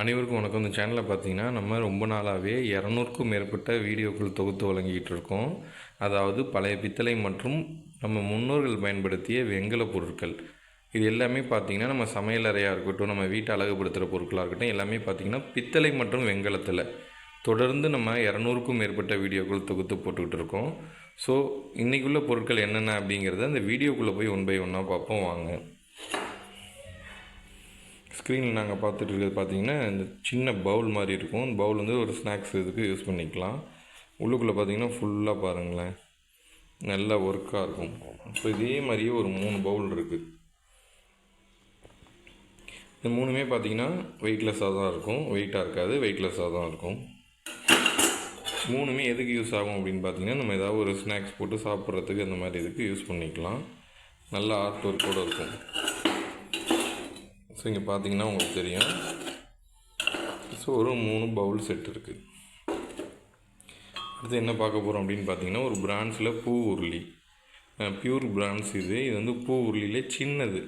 அனைவருக்கும் வணக்கம். இந்த சேனலில் பார்த்தீங்கன்னா நம்ம ரொம்ப நாளாகவே இரநூறுக்கும் மேற்பட்ட வீடியோக்கள் தொகுத்து வழங்கிக்கிட்டு இருக்கோம். அதாவது பழைய பித்தளை மற்றும் நம்ம முன்னோர்கள் பயன்படுத்திய வெங்கல பொருட்கள். இது எல்லாமே பார்த்தீங்கன்னா நம்ம சமையலறையாக இருக்கட்டும் நம்ம வீட்டை அழகுபடுத்துகிற பொருட்களாக இருக்கட்டும் எல்லாமே பார்த்தீங்கன்னா பித்தளை மற்றும் வெங்கலத்தில். தொடர்ந்து நம்ம இரநூறுக்கும் மேற்பட்ட வீடியோக்கள் தொகுத்து போட்டுக்கிட்டு இருக்கோம். ஸோ இன்றைக்குள்ள பொருட்கள் என்னென்ன அப்படிங்கிறத அந்த வீடியோக்குள்ளே போய் ஒன் பை ஒன்னாக பார்ப்போம். வாங்க. ஸ்க்ரீனில் நாங்கள் பார்த்துட்டு இருக்கிறது பார்த்தீங்கன்னா இந்த சின்ன பவுல் மாதிரி இருக்கும். பவுல் வந்து ஒரு ஸ்நாக்ஸ் இதுக்கு யூஸ் பண்ணிக்கலாம். உள்ளுக்குள்ளே பார்த்தீங்கன்னா ஃபுல்லாக பாருங்களேன். நல்லா ஒர்க்காக இருக்கும். இப்போ இதே மாதிரியே ஒரு மூணு பவுல் இருக்குது இந்த மூணுமே பார்த்தீங்கன்னா வெயிட்லெஸ்ஸாக தான் இருக்கும். வெயிட்டாக இருக்காது வெயிட்லெஸ்ஸாக தான் இருக்கும். மூணுமே எதுக்கு யூஸ் ஆகும் அப்படின்னு பார்த்தீங்கன்னா நம்ம ஏதாவது ஒரு ஸ்நாக்ஸ் போட்டு சாப்பிட்றதுக்கு அந்த மாதிரி இதுக்கு யூஸ் பண்ணிக்கலாம். நல்ல ஆர்ட் ஒர்க்கோடு இருக்கும். ஸோ இங்கே பார்த்தீங்கன்னா உங்களுக்கு தெரியும். ஸோ ஒரு மூணு பவுல் செட் இருக்குது அடுத்து என்ன பார்க்க போகிறோம் அப்படின்னு பார்த்தீங்கன்னா ஒரு பிரான்ஸில் பூ உருளி. பியூர் பிரான்ஸ் இது. இது வந்து பூ உருளியிலே சின்னது.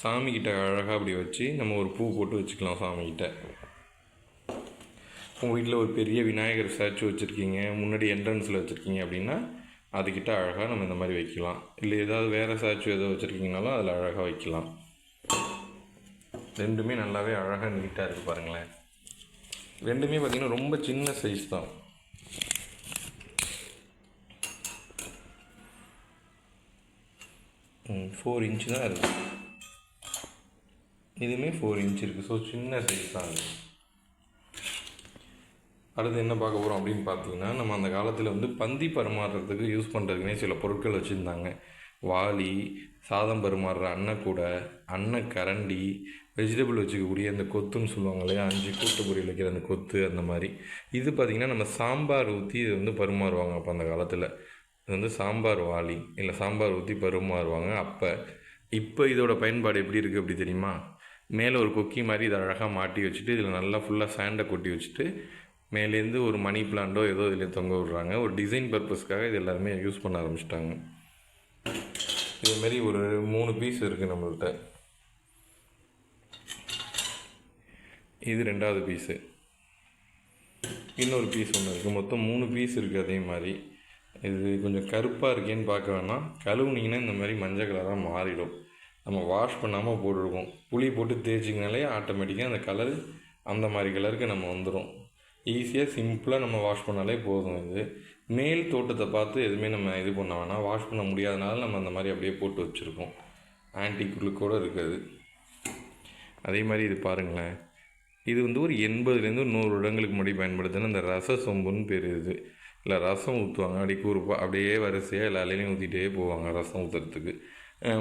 சாமிக்கிட்ட அழகாக அப்படி வச்சு நம்ம ஒரு பூ போட்டு வச்சுக்கலாம் சாமிக்கிட்ட உங்கள் வீட்டில் ஒரு பெரிய விநாயகர் ஸ்டாச்சு வச்சுருக்கீங்க. முன்னாடி என்ட்ரன்ஸில் வச்சுருக்கீங்க அப்படின்னா அதுக்கிட்ட அழகாக நம்ம இந்த மாதிரி வைக்கலாம். இல்லை ஏதாவது வேறு ஸ்டாச்சு ஏதோ வச்சுருக்கீங்கனாலும் அதில் அழகாக வைக்கலாம். ரெண்டுமே நல்லாவே அழகாக நீட்டாக இருக்குது பாருங்களேன். ரெண்டுமே பார்த்திங்கன்னா ரொம்ப சின்ன சைஸ் தான். ஃபோர் இன்ச்சு தான் இருக்குது இதுவுமே ஃபோர் இன்ச் இருக்குது ஸோ சின்ன சைஸ் தான் இருக்குது அடுத்து என்ன பார்க்க போகிறோம் அப்படின்னு பார்த்தீங்கன்னா நம்ம அந்த காலத்தில் வந்து பந்தி பரிமாறுறதுக்கு யூஸ் பண்ணுறதுக்குனே சில பொருட்கள் வச்சுருந்தாங்க. வாளி சாதம் பரிமாறுற அன்னக்கூடை அன்னக்கரண்டி வெஜிடபிள் வச்சுக்கக்கூடிய அந்த கொத்துன்னு சொல்லுவாங்க இல்லையா? அஞ்சு கூட்டு பொரியல் வைக்கிற அந்த கொத்து அந்த மாதிரி. இது பார்த்திங்கன்னா நம்ம சாம்பார் ஊற்றி இது வந்து பருமாறுவாங்க அப்போ அந்த காலத்தில். இது வந்து சாம்பார் வாளி இல்லை சாம்பார் ஊற்றி பருமாறுவாங்க அப்போ. இப்போ இதோட பயன்பாடு எப்படி இருக்குது அப்படி தெரியுமா? மேலே ஒரு கொக்கி மாதிரி இதை அழகாக மாட்டி வச்சுட்டு இதில் நல்லா ஃபுல்லாக சாண்டை கொட்டி வச்சுட்டு மேலேருந்து ஒரு மணி பிளான்ட்டோ ஏதோ இதில் தொங்க விடுறாங்க. ஒரு டிசைன் பர்பஸ்க்காக இது எல்லாருமே யூஸ் பண்ண ஆரம்பிச்சிட்டாங்க. இதுமாரி ஒரு மூணு பீஸ் இருக்குது நம்மள்கிட்ட இது ரெண்டாவது பீஸு இன்னொரு பீஸ் ஒன்று இருக்குது மொத்தம் மூணு பீஸ் இருக்குது அதே மாதிரி இது கொஞ்சம் கருப்பாக இருக்கேன்னு பார்க்க வேணாம். கழுவுனீங்கன்னா இந்த மாதிரி மஞ்சள் கலராக மாறிடும். நம்ம வாஷ் பண்ணாமல் போட்டிருக்கோம் புளி போட்டு தேய்ச்சிங்கனாலே ஆட்டோமேட்டிக்காக அந்த கலர் அந்த மாதிரி கலருக்கு நம்ம வந்துடும் ஈஸியாக சிம்பிளாக நம்ம வாஷ் பண்ணாலே போதும் இது. மேல் தோட்டத்தை பார்த்து எதுவுமே நம்ம இது பண்ண வேணாம். வாஷ் பண்ண முடியாதனால நம்ம அந்த மாதிரி அப்படியே போட்டு வச்சுருக்கோம். ஆன்டிக்குள்ளுக்கூட இருக்காது. அதே மாதிரி இது பாருங்களேன். இது வந்து ஒரு எண்பதுலேருந்து ஒரு நூறு இடங்களுக்கு முன்னாடி பயன்படுத்தின அந்த ரச சொம்புன்னு பேர் இது. இல்லை ரசம் ஊற்றுவாங்க அடிக்கு ஒரு அப்படியே வரிசையாக எல்லா இலையிலையும் ஊற்றிட்டே போவாங்க ரசம் ஊற்றுறதுக்கு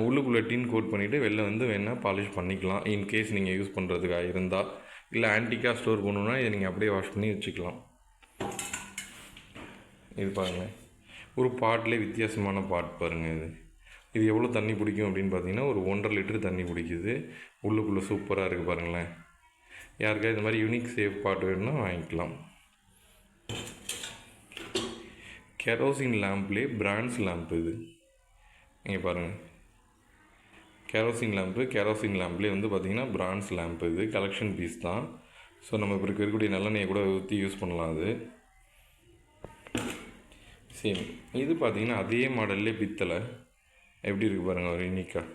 உள்ளுக்குள்ளே டின் கோட் பண்ணிவிட்டு வெளில வந்து வேணால் பாலிஷ் பண்ணிக்கலாம். இன்கேஸ் நீங்கள் யூஸ் பண்ணுறதுக்காக இருந்தால் இல்லை ஆன்டிக்காக ஸ்டோர் பண்ணணுன்னா இதை நீங்கள் அப்படியே வாஷ் பண்ணி வச்சுக்கலாம். இது பாருங்கள் ஒரு பாட்டிலே வித்தியாசமான பாட் பாருங்கள் இது. இது எவ்வளோ தண்ணி பிடிக்கும் அப்படின்னு பார்த்தீங்கன்னா ஒரு ஒன்றரை லிட்டர் தண்ணி பிடிக்குது. உள்ளுக்குள்ளே சூப்பராக இருக்குது பாருங்களேன். யாருக்காவது இந்த மாதிரி யூனிக் சேஃப் பாட் வேணும்னா வாங்கிக்கலாம். கெரோசின் லேம்ப்லேயே பிராண்ட்ஸ் லேம்ப் இது. இங்கே பாருங்கள் கேரோசின் லேம்ப்பு கேரோசின் லேம்ப்லேயே வந்து பார்த்திங்கன்னா பிரான்ஸ் லேம்ப் இது கலெக்ஷன் பீஸ் தான். ஸோ நம்ம இப்போ இருக்கக்கூடிய நல்லெண்ணெயை கூட ஊற்றி யூஸ் பண்ணலாம் அது. சேம் இது பார்த்திங்கன்னா அதே மாடல்லே பித்தளை. எப்படி இருக்குது பாருங்கள் ஒரு யூனிக்காக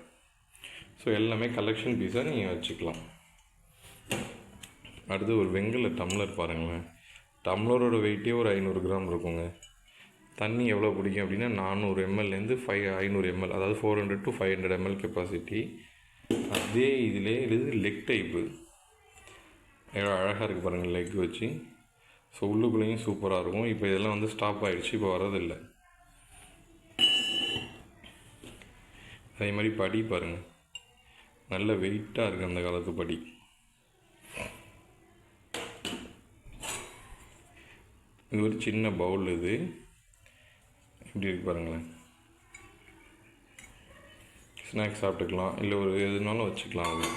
ஸோ எல்லாமே கலெக்ஷன் பீஸாக நீங்கள் வச்சுக்கலாம். அடுத்து ஒரு வெங்கல டம்ளர் பாருங்களேன். டம்ளரோட வெயிட்டே ஒரு ஐநூறு கிராம் இருக்குங்க. தண்ணி எவ்வளோ பிடிக்கும் அப்படின்னா நானூறு எம்எல்லேருந்து ஃபைவ் ஐநூறு எம்எல் அதாவது four hundred to five hundred ml capacity அதே இதிலே இது லெக் டைப்பு எவ்வளோ அழகாக இருக்குது பாருங்கள் லெக் வச்சு. ஸோ உள்ளுக்குள்ளேயும் சூப்பராக இருக்கும். இப்போ இதெல்லாம் வந்து ஸ்டாப் ஆகிடுச்சு இப்போ வரதில்லை அதே மாதிரி படி பாருங்கள் நல்ல வெயிட்டாக இருக்குது அந்த காலத்து படி. இது ஒரு சின்ன பவுல் இது. இப்படி இருக்கு பாருங்களேன். ஸ்நாக்ஸ் சாப்பிட்டுக்கலாம். இல்லை ஒரு எதுனாலும் வச்சுக்கலாம் அது.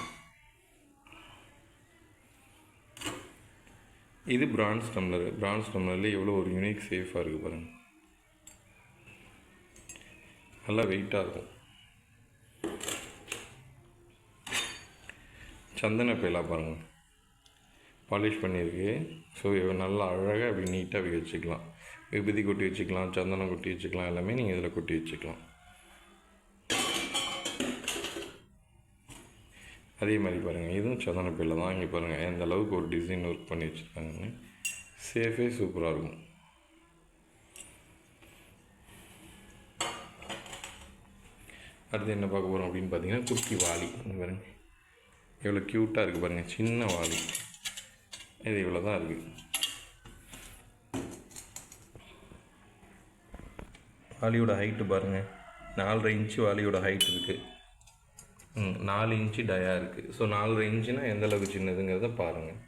இது பிரான்ஸ் டம்ளர் பிரான்ஸ் டம்ளரில் எவ்வளோ ஒரு யூனிக் சேஃபாக இருக்குது பாருங்கள் நல்லா வெயிட்டாக இருக்கும். சந்தன பேலா பாருங்கள் பாலிஷ் பண்ணியிருக்கு. ஸோ நல்லா அழகாக அப்படி நீட்டாக அப்படி வச்சுக்கலாம். விபதி கொட்டி வச்சுக்கலாம் சந்தனம் கொட்டி வச்சுக்கலாம் எல்லாமே நீங்கள் இதில் கொட்டி வச்சுக்கலாம். அதே மாதிரி பாருங்கள் இதுவும் சந்தன பிள்ளை தான். இங்கே பாருங்கள் எந்த அளவுக்கு ஒரு டிசைன் ஒர்க் பண்ணி வச்சுருக்காங்கன்னு. சேஃபே சூப்பராக இருக்கும். அடுத்து என்ன பார்க்க போகிறோம் அப்படின்னு பார்த்தீங்கன்னா குட்டி வாலி. பாருங்கள் எவ்வளோ க்யூட்டாக இருக்குது பாருங்கள் சின்ன வாளி இது இவ்வளோ தான் இருக்குது வாலியோட ஹைட்டு பாருங்கள் நாலரை இன்ச்சு வாலியோட ஹைட் இருக்குது ம் நாலு இன்ச்சு டயா இருக்குது ஸோ நாலரை இன்ச்சுனா எந்த அளவுக்கு சின்னதுங்கிறத பாருங்கள்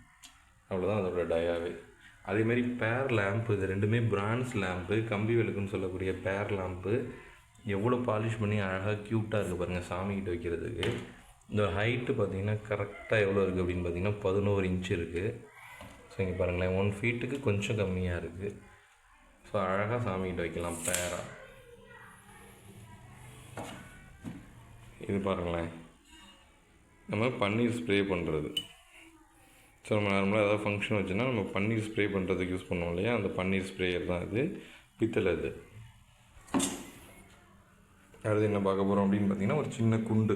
அவ்வளோதான் அதோட டயாவே அதேமாரி பேர் லேம்ப்பு இது ரெண்டுமே பிரான்ஸ் லேம்ப்பு கம்பி விளக்குன்னு சொல்லக்கூடிய பேர் லேம்ப்பு எவ்வளோ பாலிஷ் பண்ணி அழகாக க்யூட்டாக இருக்குது பாருங்கள் சாமிக்கிட்ட வைக்கிறதுக்கு. இந்த ஹைட்டு பார்த்தீங்கன்னா கரெக்டாக எவ்வளோ இருக்குது அப்படின்னு பார்த்தீங்கன்னா பதினோரு இன்ச்சு இருக்குது ஸோ இங்கே பாருங்களேன் ஒன் ஃபீட்டுக்கு கொஞ்சம் கம்மியாக இருக்குது ஸோ அழகாக சாமிக்கிட்ட வைக்கலாம் பேராக இது பாருங்களேன். நம்ம பன்னீர் ஸ்ப்ரே பண்ணுறது ஸோ நம்ம நார்மலாக ஏதாவது ஃபங்க்ஷன் வச்சுன்னா நம்ம பன்னீர் ஸ்ப்ரே பண்ணுறதுக்கு யூஸ் பண்ணுவோம் இல்லையா? அந்த பன்னீர் ஸ்ப்ரேயர் தான் இது. பித்தளை இது. அடுத்து என்ன பார்க்க போகிறோம் அப்படின்னு பார்த்தீங்கன்னா ஒரு சின்ன குண்டு.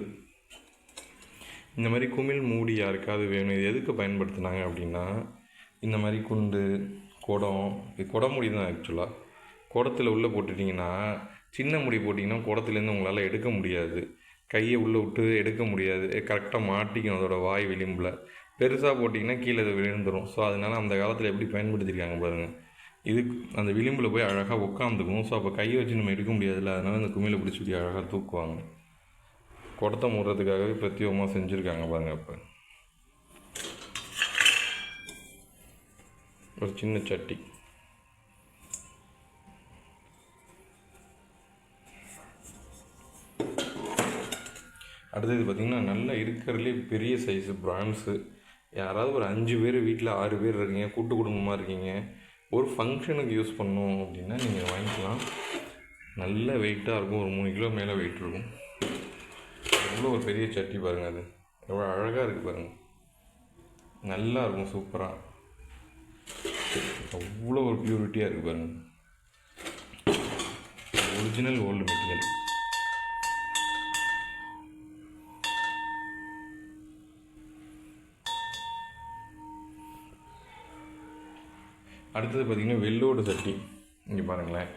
இந்த மாதிரி குமிழ் மூடி யாருக்காவது வேணும் இது எதுக்கு பயன்படுத்துனாங்க அப்படின்னா இந்த மாதிரி குண்டு குடம் இது குடமுடி தான் ஆக்சுவலாக குடத்தில் உள்ளே போட்டுட்டிங்கன்னா சின்ன முடி போட்டிங்கன்னா குடத்துலேருந்து உங்களால் எடுக்க முடியாது. கையை உள்ளே விட்டு எடுக்க முடியாது. கரெக்டாக மாட்டிக்கும் அதோட வாய் விளிம்பில். பெருசாக போட்டிங்கன்னா கீழே அது விழுந்துடும் ஸோ அதனால் அந்த காலத்தில் எப்படி பயன்படுத்தியிருக்காங்க பாருங்கள் இது அந்த விளிம்பில் போய் அழகாக உட்காந்துக்கும் ஸோ அப்போ கையை வச்சு நம்ம எடுக்க முடியாதுல்ல. அதனால் அந்த குமிழை பிடிச்சி இப்படி அழகாக தூக்குவாங்க. குடத்தை மூடுறதுக்காகவே பிரத்யேகமாக செஞ்சுருக்காங்க பாருங்கள் அப்போ. ஒரு சின்ன சட்டி. அடுத்தது பார்த்திங்கன்னா நல்லா இருக்கிறதுலே பெரிய சைஸு ப்ராண்ட்ஸு யாராவது ஒரு அஞ்சு பேர் வீட்டில் ஆறு பேர் இருக்கீங்க கூட்டு குடும்பமாக இருக்கீங்க ஒரு ஃபங்க்ஷனுக்கு யூஸ் பண்ணோம் அப்படின்னா நீங்கள் வாங்கிக்கலாம். நல்ல வெயிட்டாக இருக்கும் ஒரு மூணு கிலோ மேலே வெயிட் இருக்கும். எவ்வளோ ஒரு பெரிய சட்டி பாருங்கள் அது. எவ்வளோ அழகாக இருக்குது பாருங்கள் நல்லா இருக்கும் சூப்பராக அவ்வளோ ஒரு ப்யூரிட்டியாக இருக்குது பாருங்கள் ஒரிஜினல் ஓல்டு மெட்டீரியல் அடுத்தது பார்த்திங்கன்னா வெள்ளோடு சட்டி. இங்கே பாருங்களேன்.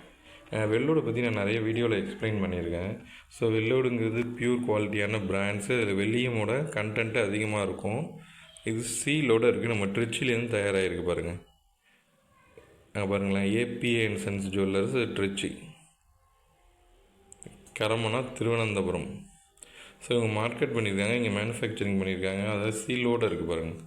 வெள்ளோடு பற்றி நான் நிறைய வீடியோவில் எக்ஸ்பிளைன் பண்ணியிருக்கேன். ஸோ வெள்ளோடுங்கிறது பியூர் குவாலிட்டியான பிராண்ட்ஸு அதில் வெள்ளியமோட கண்டென்ட்டு அதிகமாக இருக்கும். இது சீலோடு இருக்குது நம்ம ட்ரிச்சிலேருந்து தயாராகிருக்கு பாருங்கள் அங்கே பாருங்களேன். ABA and sons jewellers Trichy Karamana Thiruvananthapuram. So இவங்க மார்க்கெட் பண்ணியிருக்காங்க. இங்கே மேனுஃபேக்சரிங் பண்ணியிருக்காங்க. அதாவது சீலோடு இருக்குது பாருங்கள்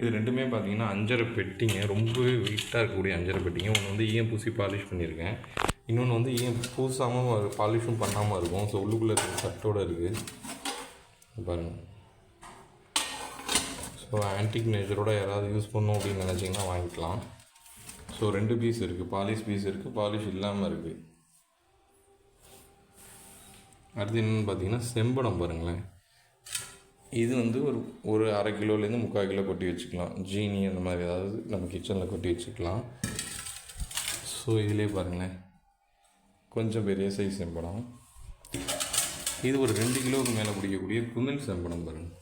இது ரெண்டுமே பார்த்தீங்கன்னா அஞ்சரை பெட்டிங்க. ரொம்பவே வெயிட்டாக இருக்கக்கூடிய அஞ்சரை பெட்டிங்க. ஒன்று வந்து ஈயம் பூசி பாலிஷ் பண்ணியிருக்கேன். இன்னொன்று வந்து ஈயம் பூசாமல் பாலிஷும் பண்ணாமல் இருக்கும். ஸோ உள்ளுக்குள்ளே இருக்கிற சட்டோடு இருக்குது பாருங்கள் ஸோ ஆன்டிக் நேச்சரோட யாராவது யூஸ் பண்ணணும் அப்படின்னு நினச்சிங்கன்னா வாங்கிக்கலாம். ஸோ ரெண்டு பீஸ் இருக்குது பாலிஷ் பீஸ் இருக்குது பாலிஷ் இல்லாமல் இருக்குது அடுத்து என்னென்னு பார்த்தீங்கன்னா செம்படம் பாருங்களேன். இது வந்து ஒரு ஒரு அரை கிலோலேருந்து முக்கால் கிலோ கொட்டி வச்சுக்கலாம். ஜீனி அந்த மாதிரி ஏதாவது நம்ம கிச்சனில் கொட்டி வச்சுக்கலாம். ஸோ இதிலே பாருங்களேன். கொஞ்சம் பெரிய சைஸ் செம்படம். இது ஒரு ரெண்டு கிலோவுக்கு மேலே பிடிக்கக்கூடிய குமிழ் செம்படம் பாருங்கள்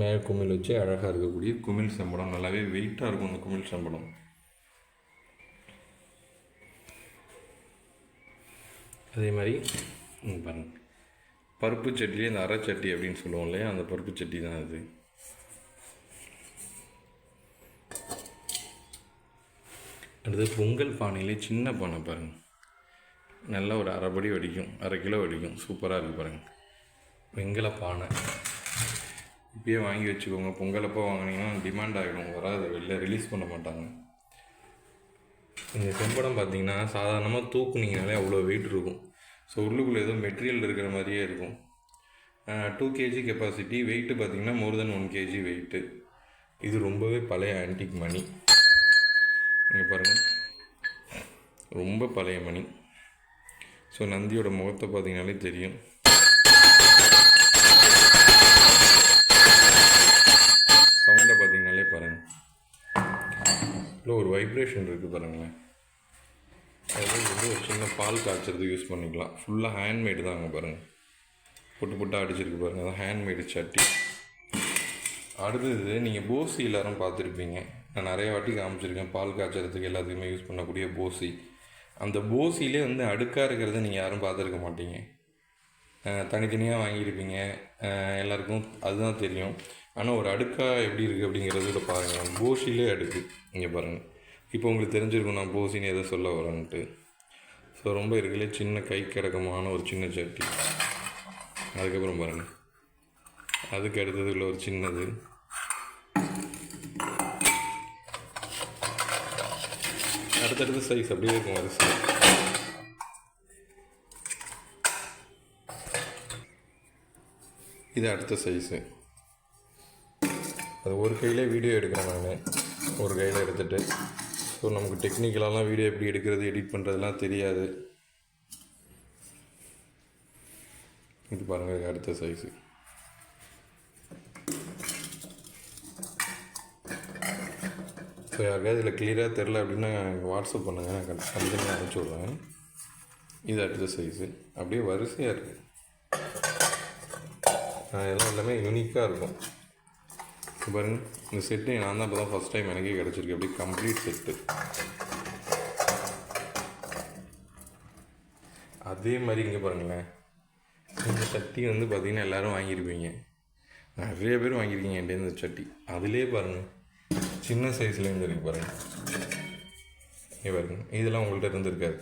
மேலே குமிழ் வச்சு அழகாக இருக்கக்கூடிய குமிழ் செம்படம். நல்லாவே வெயிட்டாக இருக்கும் அந்த குமிழ் செம்படம். அதே மாதிரி பாருங்கள் பருப்பு சட்டிலே இந்த அரை சட்டி அப்படின்னு சொல்லுவோம் இல்லையா? அந்த பருப்பு சட்டி தான் அது. அடுத்து பொங்கல் பானையிலே சின்ன பானை பாருங்க. நல்லா ஒரு அரைப்படி வடிக்கும். அரை கிலோ வடிக்கும். சூப்பராக இருக்குது பாருங்க. வெங்கல பானை. இப்பயே வாங்கி வச்சுக்கோங்க. பொங்கலப்போ வாங்கினீங்கன்னா டிமாண்ட் ஆகிடும் வராது. வெளில ரிலீஸ் பண்ண மாட்டாங்க. இந்த செம்படம் பார்த்தீங்கன்னா சாதாரணமாக தூக்குனீங்கனாலே அவ்வளோ வெயிட் இருக்கும். ஸோ உள்ளுக்குள்ளே ஏதோ மெட்டீரியல் இருக்கிற மாதிரியே இருக்கும். டூ கேஜி கெப்பாசிட்டி வெயிட்டு பார்த்திங்கன்னா more than one KG weight இது ரொம்பவே பழைய ஆன்டிக் மணி இங்கே பாருங்கள் ரொம்ப பழைய மணி ஸோ நந்தியோட முகத்தை பார்த்தீங்கனாலே தெரியும். சவுண்டை பார்த்தீங்கனாலே பாருங்கள் இல்லை ஒரு வைப்ரேஷன் இருக்குது பாருங்களேன். அது வந்து ஒரு சின்ன பால் காய்ச்சறது யூஸ் பண்ணிக்கலாம். ஃபுல்லாக ஹேண்ட்மேடு தான் அங்கே பாருங்கள் புட்டு புட்டாக அடிச்சிருக்கு பாருங்கள் அதான் ஹேண்ட்மேடு சட்டி. அடுத்தது நீங்கள் போசி எல்லோரும் பார்த்துருப்பீங்க. நான் நிறைய வாட்டி காமிச்சிருக்கேன். பால் காய்ச்சறதுக்கு எல்லாத்துக்குமே யூஸ் பண்ணக்கூடிய போசி அந்த போசிலே வந்து அடுக்காக இருக்கிறத நீங்கள் யாரும் பார்த்துருக்க மாட்டீங்க. தனித்தனியாக வாங்கியிருப்பீங்க. எல்லாருக்கும் அதுதான் தெரியும். ஆனால் ஒரு அடுக்காக எப்படி இருக்குது அப்படிங்கிறத கூட பாருங்கள் போசியிலே அடுக்கு. இங்கே பாருங்கள் இப்போ உங்களுக்கு தெரிஞ்சிருக்கும் நான் போசின்னு எதை சொல்ல வரேன்ட்டு. ஸோ ரொம்ப இருக்கலே சின்ன கை கிடக்கமான ஒரு சின்ன சட்டி. அதுக்கப்புறம் பாருங்கள் அதுக்கு அடுத்தது உள்ள ஒரு சின்னது. அடுத்தடுத்த சைஸ் அப்படியே இருக்கும் வரிசை. இது அடுத்த சைஸு அது ஒரு கையிலே வீடியோ எடுக்கிறேன் நான். ஒரு கையில் எடுத்துகிட்டு ஸோ நமக்கு டெக்னிக்கலாலாம் வீடியோ எப்படி எடுக்கிறது எடிட் பண்ணுறதுலாம் தெரியாது. இது பாருங்கள் அடுத்த சைஸு ஸோ யாருக்காவது இதில் கிளியராக தெரில அப்படின்னா வாட்ஸ்அப் பண்ணுங்கள் நான் கண்டிப்பாக அனுப்பிச்சி விட்றேன். இது அடுத்த சைஸு அப்படியே வரிசையாக இருக்குது எல்லாம் எல்லாமே யூனிக்காக இருக்கும். இப்போ பாருங்கள் இந்த செட்டு நான் தான் இப்போ தான் ஃபஸ்ட் டைம் எனக்கே கிடச்சிருக்கு. அப்படி கம்ப்ளீட் செட்டு அதே மாதிரி இங்கே பாருங்களேன். இந்த சட்டி வந்து பார்த்திங்கன்னா எல்லோரும் வாங்கியிருப்பீங்க. நிறைய பேர் வாங்கியிருக்கீங்க என்கிட்ட இந்த சட்டி. அதிலே பாருங்கள் சின்ன சைஸ்லேருந்து இருக்கு பாருங்கள் இங்கே பாருங்க இதெல்லாம் உங்கள்கிட்ட இருந்திருக்காது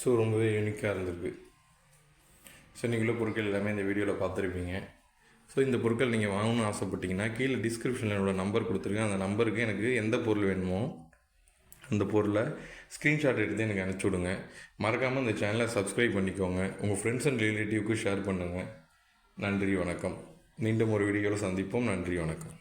ஸோ ரொம்பவே யூனிக்காக இருந்திருக்கு. ஸோ இன்றைக்குள்ள பொருட்கள் எல்லாமே இந்த வீடியோவில் பார்த்துருப்பீங்க. ஸோ இந்த பொருட்கள் நீங்கள் வாங்கணும்னு ஆசைப்பட்டீங்கன்னா கீழே டிஸ்கிரிப்ஷனில் என்னோட நம்பர் கொடுத்துருக்கேன். அந்த நம்பருக்கு எனக்கு எந்த பொருள் வேணுமோ அந்த பொருளை ஸ்க்ரீன்ஷாட் எடுத்து எனக்கு அனுப்பிச்சி விடுங்க. மறக்காமல் இந்த சேனலை சப்ஸ்கிரைப் பண்ணிக்கோங்க. உங்கள் ஃப்ரெண்ட்ஸ் அண்ட் ரிலேட்டிவ்க்கு ஷேர் பண்ணுங்கள் நன்றி வணக்கம். மீண்டும் ஒரு வீடியோவில் சந்திப்போம். நன்றி வணக்கம்.